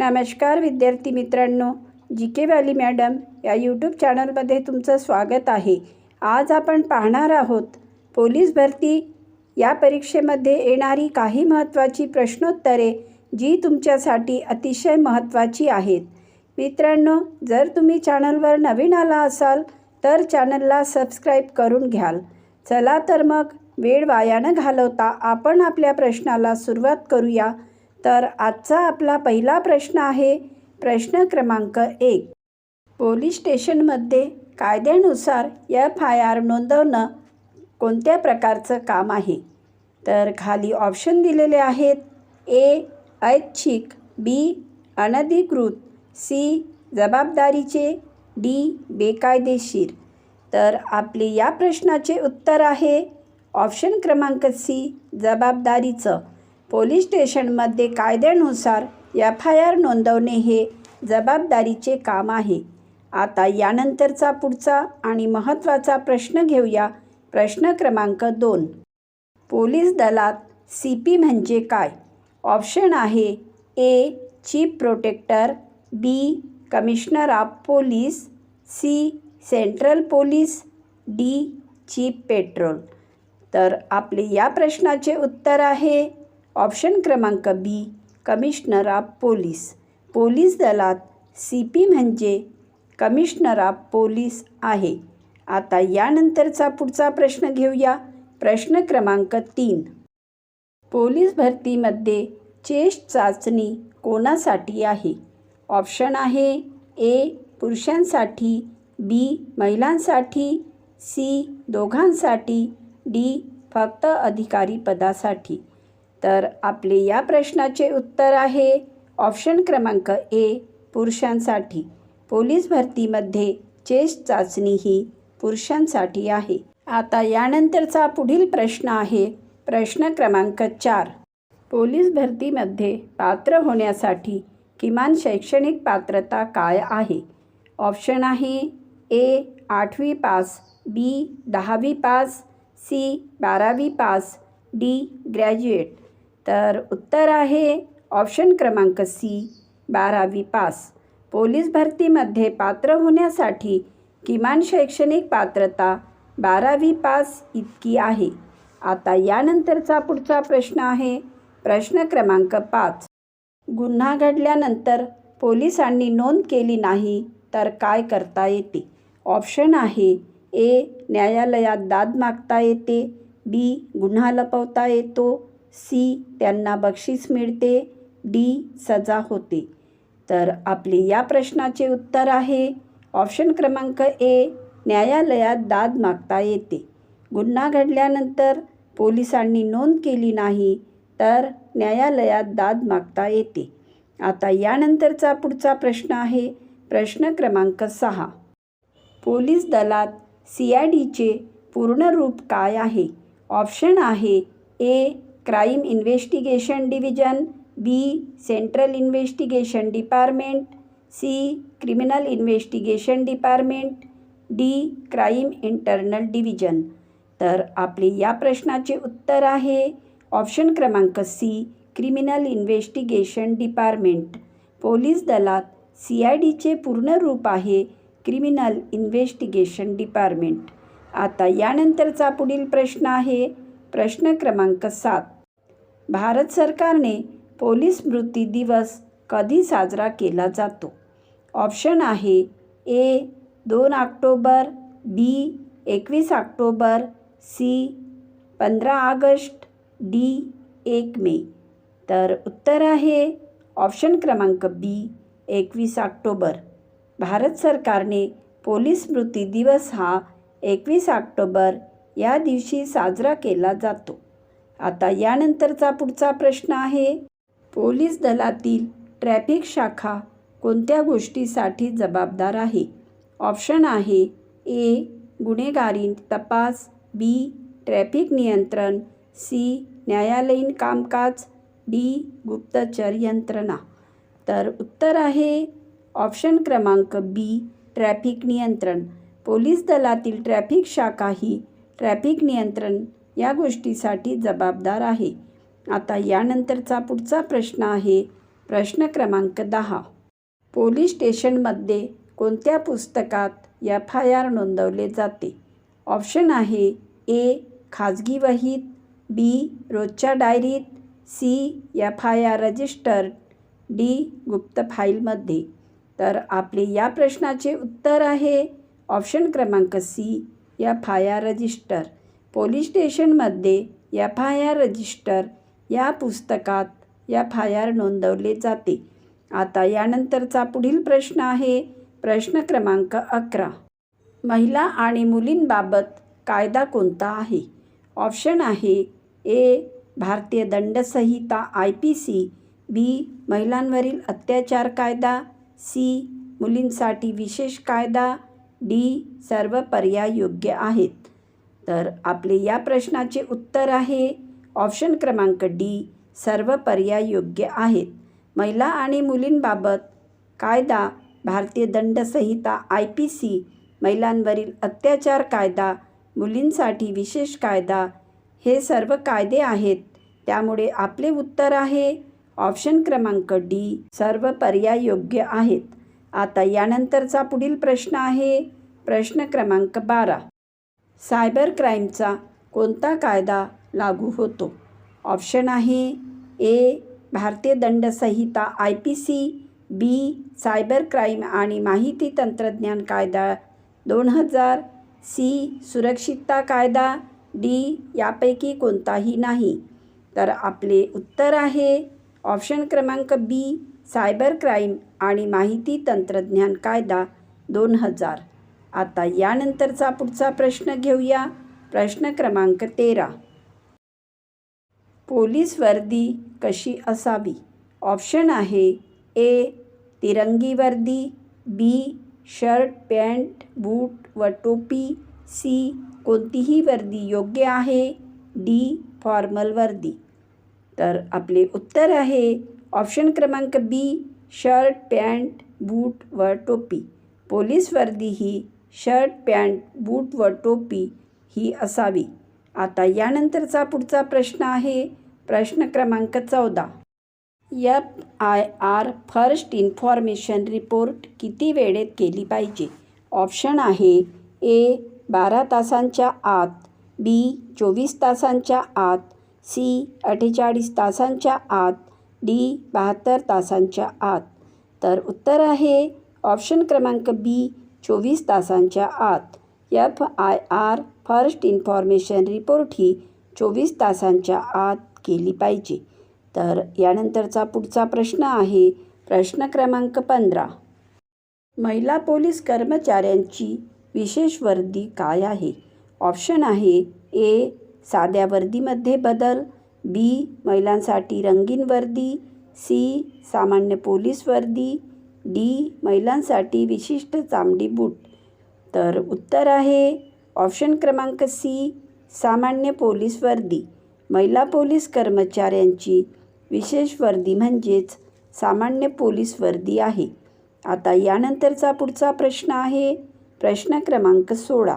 नमस्कार विद्यार्थी मित्रांनो जी के व्हॅली मॅडम या यूट्यूब चॅनलमध्ये तुमचं स्वागत आहे. आज आपण पाहणार आहोत पोलीस भरती. या परीक्षेमध्ये येणारी काही महत्त्वाची प्रश्नोत्तरे जी तुमच्यासाठी अतिशय महत्त्वाची आहेत. मित्रांनो जर तुम्ही चॅनलवर नवीन आला असाल तर चॅनलला सबस्क्राईब करून घ्याल. चला तर मग वेळ वायानं घालवता आपण आपल्या प्रश्नाला सुरुवात करूया. तर आजचा आपला पहिला प्रश्न आहे प्रश्न क्रमांक एक. पोलीस स्टेशनमध्ये कायद्यानुसार एफ आय आर नोंदवणं कोणत्या प्रकारचं काम आहे? तर खाली ऑप्शन दिलेले आहेत ए ऐच्छिक बी अनधिकृत सी जबाबदारीचे डी बेकायदेशीर. तर आपले या प्रश्नाचे उत्तर आहे ऑप्शन क्रमांक सी जबाबदारीचं. पोलीस स्टेशनमध्ये कायद्यानुसार एफ आय आर नोंदवणे हे जबाबदारीचे काम आहे. आता यानंतरचा पुढचा आणि महत्त्वाचा प्रश्न घेऊया. प्रश्न क्रमांक दोन. पोलीस दलात सी पी म्हणजे काय? ऑप्शन आहे A. Chief protector B. Commissioner of police C. Central police D. Chief patrol. तर आपले या प्रश्नाचे उत्तर आहे ऑप्शन क्रमांक B commissioner of police. Police दलात सी पी म्हणजे कमिशनर ऑफ पोलीस आहे. आता यानंतरचा पुढचा प्रश्न घेऊया. प्रश्न क्रमांक तीन. पोलीस भरतीमध्ये चेस्ट चाचणी कोणासाठी आहे? ऑप्शन आहे ए पुरुषांसाठी बी महिलांसाठी सी दोघांसाठी डी फक्त अधिकारी पदासाठी. तर आपले या प्रश्नाचे उत्तर आहे ऑप्शन क्रमांक ए पुरुषांसाठी. पोलीस भरतीमध्ये चेस्ट चाचणी ही पुरुषांसाठी आहे. आता यानंतरचा पुढील प्रश्न आहे प्रश्न क्रमांक चार. पोलीस भरतीमध्ये पात्र होण्यासाठी किमान शैक्षणिक पात्रता काय आहे? ऑप्शन आहे ए आठवी पास बी दहावी पास सी बारावी पास डी ग्रॅज्युएट. तर उत्तर आहे ऑप्शन क्रमांक सी बारावी पास. पोलीस भरतीमध्ये पात्र होण्यासाठी किमान शैक्षणिक पात्रता बारावी पास इतकी आहे. आता यानंतरचा पुढचा प्रश्न आहे. प्रश्न क्रमांक पाच. गुन्हा घडल्यानंतर पोलिसांनी नोंद केली नाही तर काय करता येते? ऑप्शन आहे ए. न्यायालयात दाद मागता येते. बी. गुन्हा लपवता येतो. सी त्यांना बक्षीस मिळते डी सजा होते. तर आपले या प्रश्नाचे उत्तर आहे ऑप्शन क्रमांक ए न्यायालयात दाद मागता येते. गुन्हा घडल्यानंतर पोलिसांनी नोंद केली नाही तर न्यायालयात दाद मागता येते. आता यानंतरचा पुढचा प्रश्न आहे प्रश्न क्रमांक सहा. पोलीस दलात सी आय डीचे पूर्ण रूप काय आहे? ऑप्शन आहे A crime investigation division B central investigation department C criminal investigation department D crime internal division तर आपले या प्रश्नाचे उत्तर आहे. ऑप्शन क्रमांक C criminal investigation department police दलात सी आय डीचे पूर्ण रूप आहे क्रिमिनल इन्व्हेस्टिगेशन डिपार्टमेंट आता यानंतरचा पुढील प्रश्न आहे. प्रश्न क्रमांक सात. भारत सरकारने पोलीस स्मृती दिवस कधी साजरा केला जातो? ऑप्शन आहे ए दोन ऑक्टोबर बी एकवीस ऑक्टोबर सी पंधरा ऑगस्ट डी एक मे. तर उत्तर आहे ऑप्शन क्रमांक बी एकवीस ऑक्टोबर. भारत सरकारने पोलीस स्मृती दिवस हा एकवीस ऑक्टोबर या दिवशी साजरा केला जातो. आता यानंतरचा पुढचा प्रश्न आहे पोलीस दलातील ट्रॅफिक शाखा कोणत्या गोष्टीसाठी जबाबदार आहे? ऑप्शन आहे ए गुन्हेगारी तपास बी ट्रॅफिक नियंत्रण सी न्यायालयीन कामकाज डी गुप्तचर यंत्रणा. तर उत्तर आहे ऑप्शन क्रमांक बी ट्रॅफिक नियंत्रण. पोलीस दलातील ट्रॅफिक शाखा ही ट्रॅफिक नियंत्रण या गोष्टीसाठी जबाबदार आहे. आता यानंतरचा पुढचा प्रश्न आहे. प्रश्न क्रमांक दहा. पोलीस स्टेशनमध्ये कोणत्या पुस्तकात एफ आय आर नोंदवले जाते? ऑप्शन आहे ए. खाजगी वहीत बी. रोजच्या डायरीत C. F I R register D. गुप्त फाईलमध्ये. तर आपले या प्रश्नाचे उत्तर आहे. ऑप्शन क्रमांक C. F I R register. Police स्टेशनमध्ये एफ आय आर रजिस्टर या पुस्तकात एफ आय आर नोंदवले जाते. आता यानंतरचा पुढील प्रश्न आहे प्रश्न क्रमांक अकरा. महिला आणि मुलींबाबत कायदा कोणता आहे? ऑप्शन आहे ए भारतीय दंडसंहिता आय पी सी बी महिलांवरील अत्याचार कायदा सी मुलींसाठी विशेष कायदा डी सर्व पर्याय योग्य आहेत. तर आपले या प्रश्नाचे उत्तर आहे. ऑप्शन क्रमांक डी सर्व पर्याय योग्य आहेत. महिला आणि मुलींबाबत कायदा भारतीय दंडसंहिता आय पी सी महिलांवरील अत्याचार कायदा मुलींसाठी विशेष कायदा हे सर्व कायदे आहेत. त्यामुळे आपले उत्तर आहे. ऑप्शन क्रमांक डी सर्व पर्याय योग्य आहेत. आता यानंतरचा पुढील प्रश्न आहे. प्रश्न क्रमांक बारा. सायबर क्राईमचा कोणता कायदा लागू होतो? ऑप्शन आहे ए भारतीय दंडसंहिता I P C B cyber crime आणि माहिती तंत्रज्ञान कायदा दोन हजार सी सुरक्षितता कायदा डी यापैकी कोणताही नाही. तर आपले उत्तर आहे ऑप्शन क्रमांक बी सायबर क्राईम आणि माहिती तंत्रज्ञान कायदा दोन हजार. आता यानंतरचा पुढचा प्रश्न घेऊया. प्रश्न क्रमांक तेरा. पोलीस वर्दी कशी असावी? ऑप्शन आहे ए तिरंगी वर्दी बी शर्ट पॅन्ट बूट व टोपी सी कोणतीही वर्दी योग्य आहे डी फॉर्मल वर्दी. तर आपले उत्तर आहे ऑप्शन क्रमांक बी शर्ट पॅन्ट बूट व टोपी. पोलीस वर्दी ही शर्ट पॅन्ट बूट व टोपी ही असावी. आता यानंतरचा पुढचा प्रश्न आहे प्रश्न क्रमांक चौदा. F I R first information report किती वेळेत केली पाहिजे? ऑप्शन आहे ए बारा तासांच्या आत बी चोवीस तासांच्या आत सी अठ्ठेचाळीस तासांच्या आत डी बहात्तर तासांच्या आत. तर उत्तर आहे ऑप्शन क्रमांक बी चोवीस तासांच्या आत. F I R first information report ही चोवीस तासांच्या आत केली पाहिजे. तर यानंतरचा पुढचा प्रश्न आहे प्रश्न क्रमांक पंधरा. महिला पोलीस कर्मचाऱ्यांची विशेष वर्दी काय आहे? ऑप्शन आहे ए साध्या वर्दीमध्ये बदल बी महिलांसाठी रंगीन वर्दी सी सामान्य पोलीस वर्दी डी महिलांसाठी विशिष्ट चामडी बूट. तर उत्तर आहे ऑप्शन क्रमांक सी सामान्य पोलीस वर्दी. महिला पोलीस कर्मचाऱ्यांची विशेष वर्दी म्हणजेच सामान्य पोलीस वर्दी आहे. आता यानंतरचा पुढचा प्रश्न आहे. प्रश्न क्रमांक सोळा.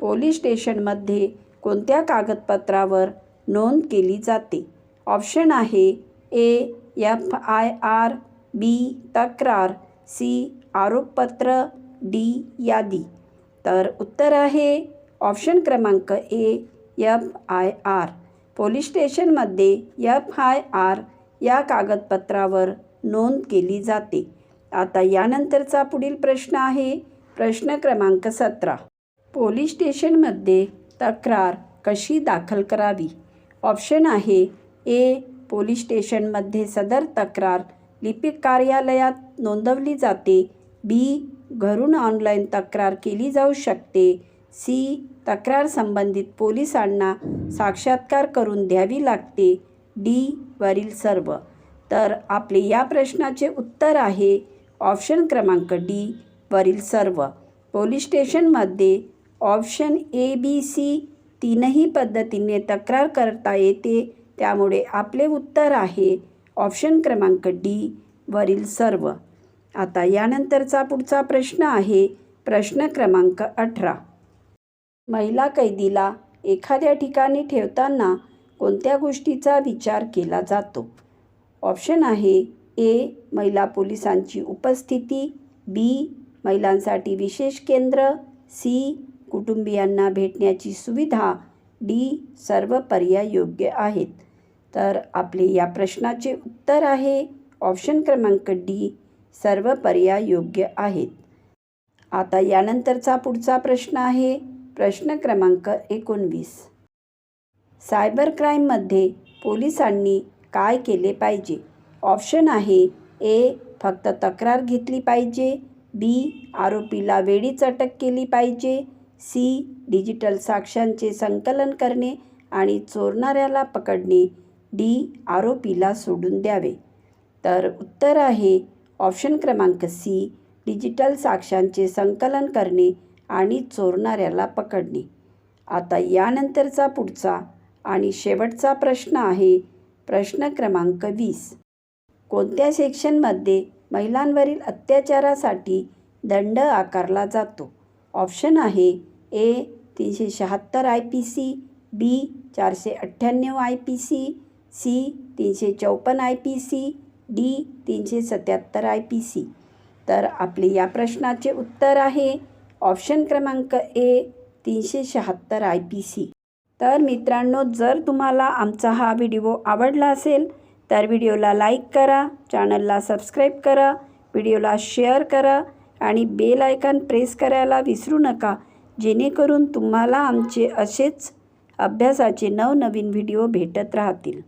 पोलीस स्टेशनमध्ये कोणत्या कागदपत्रावर नोंद केली जाते? ऑप्शन आहे A F I R B. तक्रार. सी. आरोपपत्र. डी. यादी. तर उत्तर आहे ऑप्शन क्रमांक A F I R. Police स्टेशनमध्ये यफ आय आर या कागदपत्रावर नोंद केली जाते. आता यानंतरचा पुढील प्रश्न आहे प्रश्न क्रमांक सतरा. पोलीस स्टेशनमध्ये तक्रार कशी दाखल करावी? ऑप्शन आहे ए पोलीस स्टेशनमध्ये सदर तक्रार लिपिक कार्यालयात नोंदवली जाते. बी घरून ऑनलाईन तक्रार केली जाऊ शकते. सी तक्रार संबंधित पोलिसांना साक्षात्कार करून द्यावी लागते. डी वरील सर्व. तर आपले या प्रश्नाचे उत्तर आहे. ऑप्शन क्रमांक डी वरील सर्व. पोलीस स्टेशनमध्ये ऑप्शन ए बी सी तीनही पद्धतीने तक्रार करता येते. त्यामुळे आपले उत्तर आहे. ऑप्शन क्रमांक डी वरील सर्व. आता यानंतरचा पुढचा प्रश्न आहे प्रश्न क्रमांक अठरा. महिला कैदीला एखाद्या ठिकाणी ठेवताना कोणत्या गोष्टीचा विचार केला जातो? ऑप्शन आहे ए महिला पोलिसांची उपस्थिती बी महिलांसाठी विशेष केंद्र सी कुटुंबियांना भेटण्याची सुविधा डी सर्व पर्याय योग्य आहेत. तर आपले या प्रश्नाचे उत्तर आहे ऑप्शन क्रमांक डी सर्व पर्याय योग्य आहेत. आता यानंतरचा पुढचा प्रश्न आहे प्रश्न क्रमांक एकोणवीस. सायबर क्राईममध्ये पोलिसांनी काय केले पाहिजे? ऑप्शन आहे ए फक्त तक्रार घेतली पाहिजे. बी आरोपीला वेळीच अटक केली पाहिजे. सी डिजिटल साक्ष्यांचे संकलन करणे आणि चोरणाऱ्याला पकडणे. डी आरोपीला सोडून द्यावे. तर उत्तर आहे ऑप्शन क्रमांक सी डिजिटल साक्ष्यांचे संकलन करणे आणि चोरणाऱ्याला पकडणे. आता यानंतरचा पुढचा आणि शेवटचा प्रश्न आहे प्रश्न क्रमांक वीस. कोणत्या सेक्शनमध्ये महिलांवरील अत्याचारासाठी दंड आकारला जातो? ऑप्शन आहे ए तीनशे शहात्तर आय पी सी बी चारशे अठ्ठ्याण्णव आय पी सी सी तीनशे चौपन्न आय पी सी डी तीनशे सत्याहत्तर आय पी सी. तर आपले या प्रश्नाचे उत्तर आहे ऑप्शन क्रमांक ए तीनशे शहात्तर आय पी सी. तर मित्रांनो जर तुम्हाला आमचा हा व्हिडिओ आवडला असेल तर व्हिडिओला लाईक करा चॅनलला सबस्क्राईब करा व्हिडिओला शेअर करा आणि बेल आयकॉन प्रेस करायला विसरू नका जेणेकरून तुम्हाला आमचे असेच अभ्यासाचे नवनवीन व्हिडिओ भेटत राहतील.